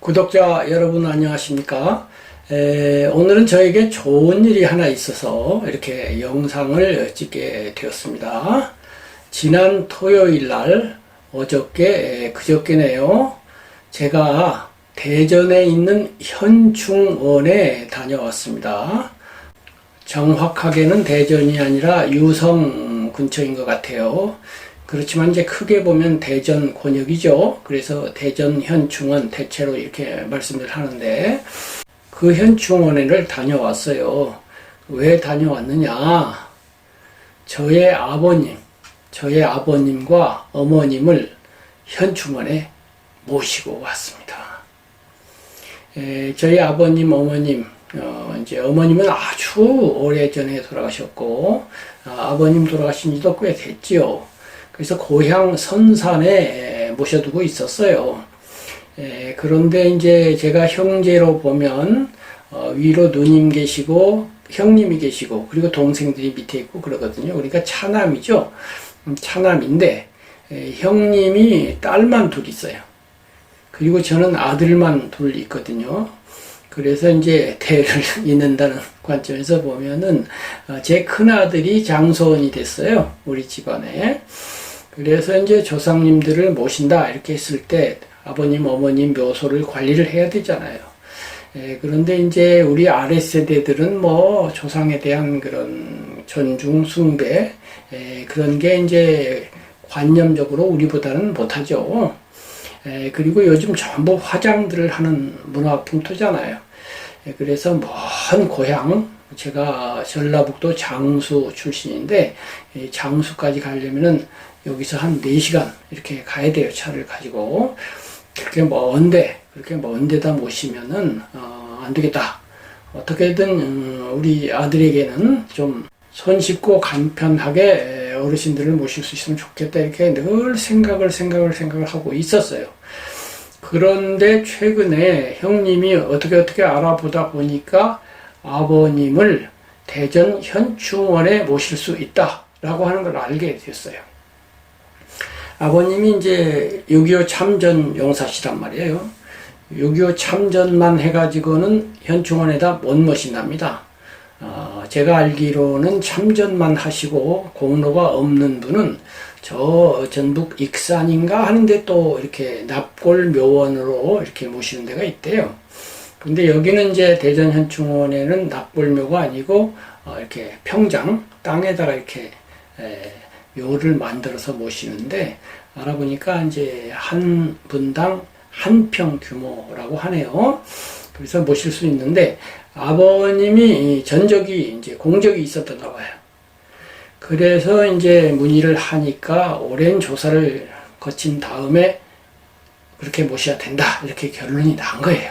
구독자 여러분 안녕하십니까? 에, 오늘은 저에게 좋은 일이 하나 있어서 이렇게 영상을 찍게 되었습니다. 지난 토요일 날 어저께 에, 그저께네요. 제가 대전에 있는 현충원에 다녀왔습니다. 정확하게는 대전이 아니라 유성 근처인 것 같아요. 그렇지만 이제 크게 보면 대전 권역이죠. 그래서 대전 현충원 대체로 이렇게 말씀을 하는데 그 현충원에를 다녀왔어요. 왜 다녀왔느냐? 저의 아버님, 저의 아버님과 어머님을 현충원에 모시고 왔습니다. 에, 저희 아버님, 어머님, 어, 이제 어머님은 아주 오래 전에 돌아가셨고, 아, 아버님 돌아가신 지도 꽤 됐지요. 그래서 고향 선산에 모셔두고 있었어요. 에, 그런데 이제 제가 형제로 보면, 어, 위로 누님 계시고, 형님이 계시고, 그리고 동생들이 밑에 있고 그러거든요. 그러니까 차남이죠. 음, 차남인데, 에, 형님이 딸만 둘 있어요. 그리고 저는 아들만 둘 있거든요. 그래서 이제 대를 잇는다는 관점에서 보면은 어, 제 큰아들이 장소원이 됐어요. 우리 집안에. 그래서 이제 조상님들을 모신다 이렇게 했을 때 아버님 어머님 묘소를 관리를 해야 되잖아요. 예, 그런데 이제 우리 아랫세대들은 뭐 조상에 대한 그런 존중 숭배 예, 그런 게 이제 관념적으로 우리보다는 못하죠. 에, 그리고 요즘 전부 화장들을 하는 문화 풍토잖아요. 에, 그래서 먼 고향, 제가 전라북도 장수 출신인데, 이 장수까지 가려면은 여기서 한 4시간 이렇게 가야 돼요. 차를 가지고. 그렇게 먼데, 그렇게 먼 데다 모시면은, 어, 안 되겠다. 어떻게든, 음, 우리 아들에게는 좀 손쉽고 간편하게 어르신들을 모실 수 있으면 좋겠다 이렇게 늘 생각을 생각을 생각을 하고 있었어요. 그런데 최근에 형님이 어떻게 어떻게 알아보다 보니까 아버님을 대전 현충원에 모실 수 있다라고 하는 걸 알게 됐어요. 아버님이 이제 6.25 참전 용사시란 말이에요. 6.25 참전만 해가지고는 현충원에다 못 모신답니다. 어, 제가 알기로는 참전만 하시고 공로가 없는 분은 저 전북 익산인가 하는데 또 이렇게 납골 묘원으로 이렇게 모시는 데가 있대요. 근데 여기는 이제 대전 현충원에는 납골묘가 아니고 어, 이렇게 평장 땅에다가 이렇게 에, 묘를 만들어서 모시는데 알아보니까 이제 한 분당 한 평 규모라고 하네요. 그래서 모실 수 있는데 아버님이 전적이 이제 공적이 있었던가 봐요. 그래서 이제 문의를 하니까 오랜 조사를 거친 다음에 그렇게 모셔야 된다 이렇게 결론이 난 거예요.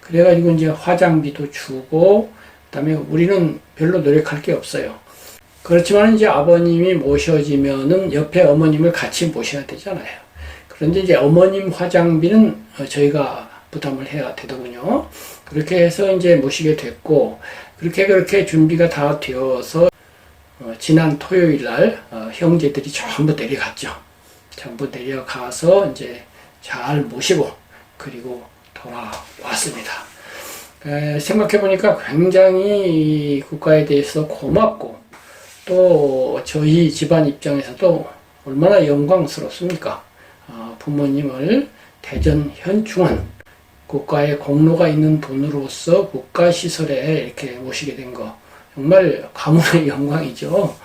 그래가지고 이제 화장비도 주고 그 다음에 우리는 별로 노력할 게 없어요. 그렇지만 이제 아버님이 모셔지면은 옆에 어머님을 같이 모셔야 되잖아요. 그런데 이제 어머님 화장비는 저희가 부담을 해야 되더군요. 그렇게 해서 이제 모시게 됐고 그렇게 그렇게 준비가 다 되어서 어, 지난 토요일 날 어, 형제들이 전부 내려갔죠. 전부 내려가서 이제 잘 모시고 그리고 돌아왔습니다. 생각해 보니까 굉장히 국가에 대해서 고맙고 또 저희 집안 입장에서도 얼마나 영광스럽습니까? 어, 부모님을 대전 현충원 국가의 공로가 있는 분으로서 국가 시설에 이렇게 모시게 된 거. 정말 가문의 영광이죠.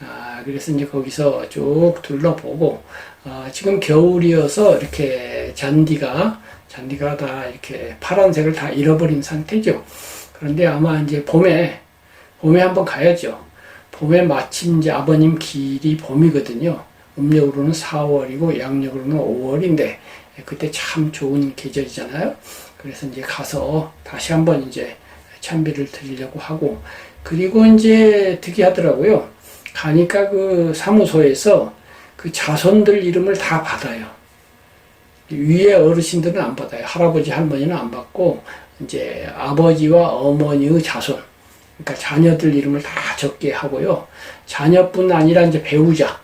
아, 그래서 이제 거기서 쭉 둘러보고, 아, 지금 겨울이어서 이렇게 잔디가, 잔디가 다 이렇게 파란색을 다 잃어버린 상태죠. 그런데 아마 이제 봄에, 봄에 한번 가야죠. 봄에 마침 이제 아버님 길이 봄이거든요. 음력으로는 4월이고 양력으로는 5월인데, 그때 참 좋은 계절이잖아요. 그래서 이제 가서 다시 한번 이제 참배를 드리려고 하고, 그리고 이제 특이하더라고요. 가니까 그 사무소에서 그 자손들 이름을 다 받아요. 위에 어르신들은 안 받아요. 할아버지, 할머니는 안 받고, 이제 아버지와 어머니의 자손, 그러니까 자녀들 이름을 다 적게 하고요. 자녀뿐 아니라 이제 배우자,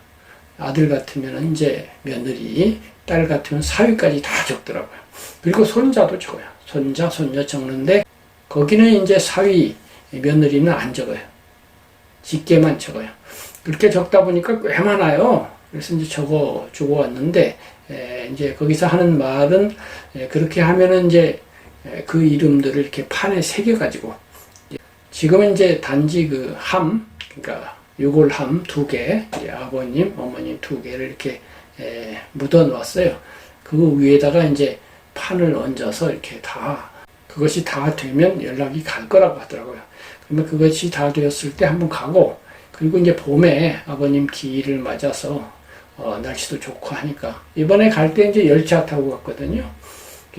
아들 같으면 이제 며느리, 딸 같으면 사위까지 다 적더라고요. 그리고 손자도 적어요. 손자, 손녀 적는데 거기는 이제 사위 며느리는 안 적어요. 직계만 적어요. 그렇게 적다 보니까 꽤 많아요. 그래서 이제 적어 주고 왔는데 에, 이제 거기서 하는 말은 에, 그렇게 하면은 이제 에, 그 이름들을 이렇게 판에 새겨 가지고 지금은 이제 단지 그 함, 그러니까 유골함 두 개, 아버님, 어머님 두 개를 이렇게 에, 묻어 놓았어요. 그 위에다가 이제 판을 얹어서 이렇게 다 그것이 다 되면 연락이 갈 거라고 하더라고요. 그러면 그것이 다 되었을 때 한번 가고 그리고 이제 봄에 아버님 기일을 맞아서 어, 날씨도 좋고 하니까 이번에 갈 때 이제 열차 타고 갔거든요.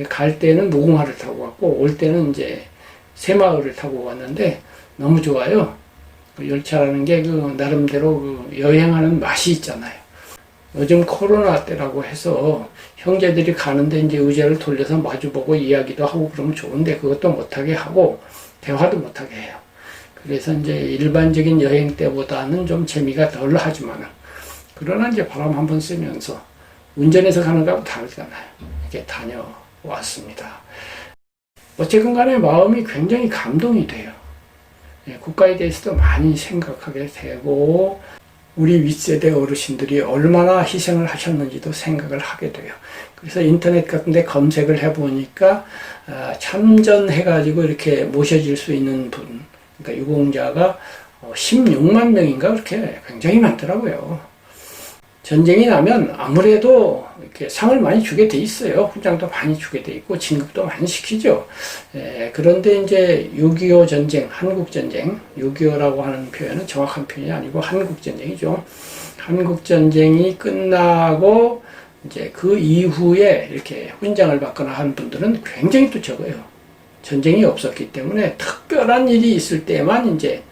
갈 때는 무궁화를 타고 갔고 올 때는 이제 새마을을 타고 왔는데 너무 좋아요. 그 열차라는 게 그 나름대로 그 여행하는 맛이 있잖아요. 요즘 코로나 때라고 해서 형제들이 가는데 이제 의자를 돌려서 마주보고 이야기도 하고 그러면 좋은데 그것도 못하게 하고 대화도 못하게 해요. 그래서 이제 일반적인 여행 때보다는 좀 재미가 덜 하지만은 그러나 이제 바람 한번 쐬면서 운전해서 가는 거하고 다르잖아요. 이렇게 다녀왔습니다. 어쨌든 간에 마음이 굉장히 감동이 돼요. 예, 국가에 대해서도 많이 생각하게 되고 우리 윗세대 어르신들이 얼마나 희생을 하셨는지도 생각을 하게 돼요. 그래서 인터넷 같은 데 검색을 해보니까 아, 참전해가지고 이렇게 모셔질 수 있는 분, 그러니까 유공자가 16만 명인가 그렇게 굉장히 많더라고요. 전쟁이 나면 아무래도 이렇게 상을 많이 주게 돼 있어요. 훈장도 많이 주게 돼 있고 진급도 많이 시키죠. 에, 그런데 이제 6.25 전쟁, 한국 전쟁, 6.25라고 하는 표현은 정확한 표현이 아니고 한국 전쟁이죠. 한국 전쟁이 끝나고 이제 그 이후에 이렇게 훈장을 받거나 한 분들은 굉장히 또 적어요. 전쟁이 없었기 때문에 특별한 일이 있을 때만 이제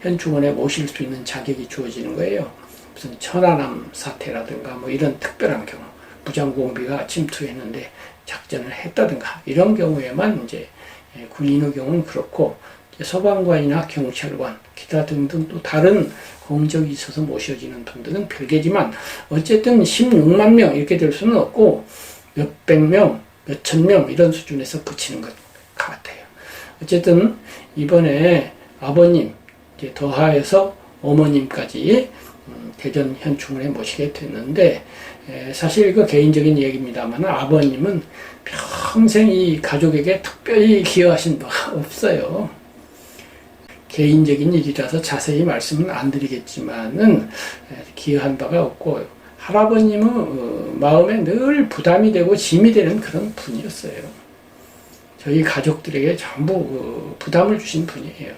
현충원에 모실 수 있는 자격이 주어지는 거예요. 무슨 천안함 사태라든가 뭐 이런 특별한 경우, 무장공비가 침투했는데 작전을 했다든가 이런 경우에만 이제 예, 군인의 경우는 그렇고 소방관이나 경찰관, 기타 등등 또 다른 공적이 있어서 모셔지는 분들은 별개지만 어쨌든 16만 명 이렇게 될 수는 없고 몇백 명, 몇천 명 이런 수준에서 그치는 것 같아요. 어쨌든 이번에 아버님 이제 더하여서 어머님까지 음, 대전 현충원에 모시게 됐는데 사실 이거 개인적인 얘기입니다만 아버님은 평생 이 가족에게 특별히 기여하신 바가 없어요. 개인적인 일이라서 자세히 말씀은 안 드리겠지만은 기여한 바가 없고 할아버님은 어, 마음에 늘 부담이 되고 짐이 되는 그런 분이었어요. 저희 가족들에게 전부 어, 부담을 주신 분이에요.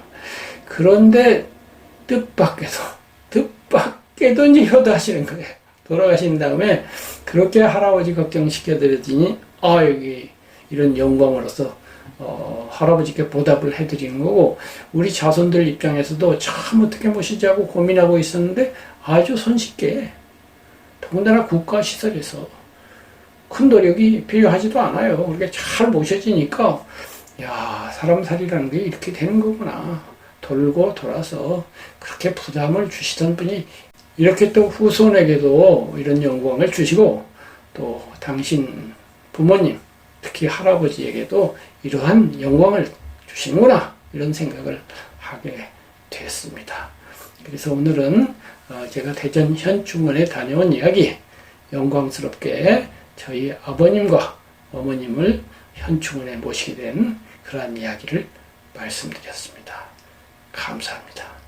그런데 뜻밖에도 뜻밖에도 이제 효도하시는 거예요. 돌아가신 다음에 그렇게 할아버지 걱정시켜 드렸더니 아 여기 이런 영광으로서 어, 할아버지께 보답을 해드리는 거고 우리 자손들 입장에서도 참 어떻게 모시자고 고민하고 있었는데 아주 손쉽게 더군다나 국가시설에서 큰 노력이 필요하지도 않아요. 그렇게 잘 모셔지니까 야 사람 살이라는 게 이렇게 되는 거구나. 돌고 돌아서 그렇게 부담을 주시던 분이 이렇게 또 후손에게도 이런 영광을 주시고 또 당신 부모님 특히 할아버지에게도 이러한 영광을 주시는구나 이런 생각을 하게 됐습니다. 그래서 오늘은 어, 제가 대전 현충원에 다녀온 이야기 영광스럽게 저희 아버님과 어머님을 현충원에 모시게 된 그러한 이야기를 말씀드렸습니다. 감사합니다.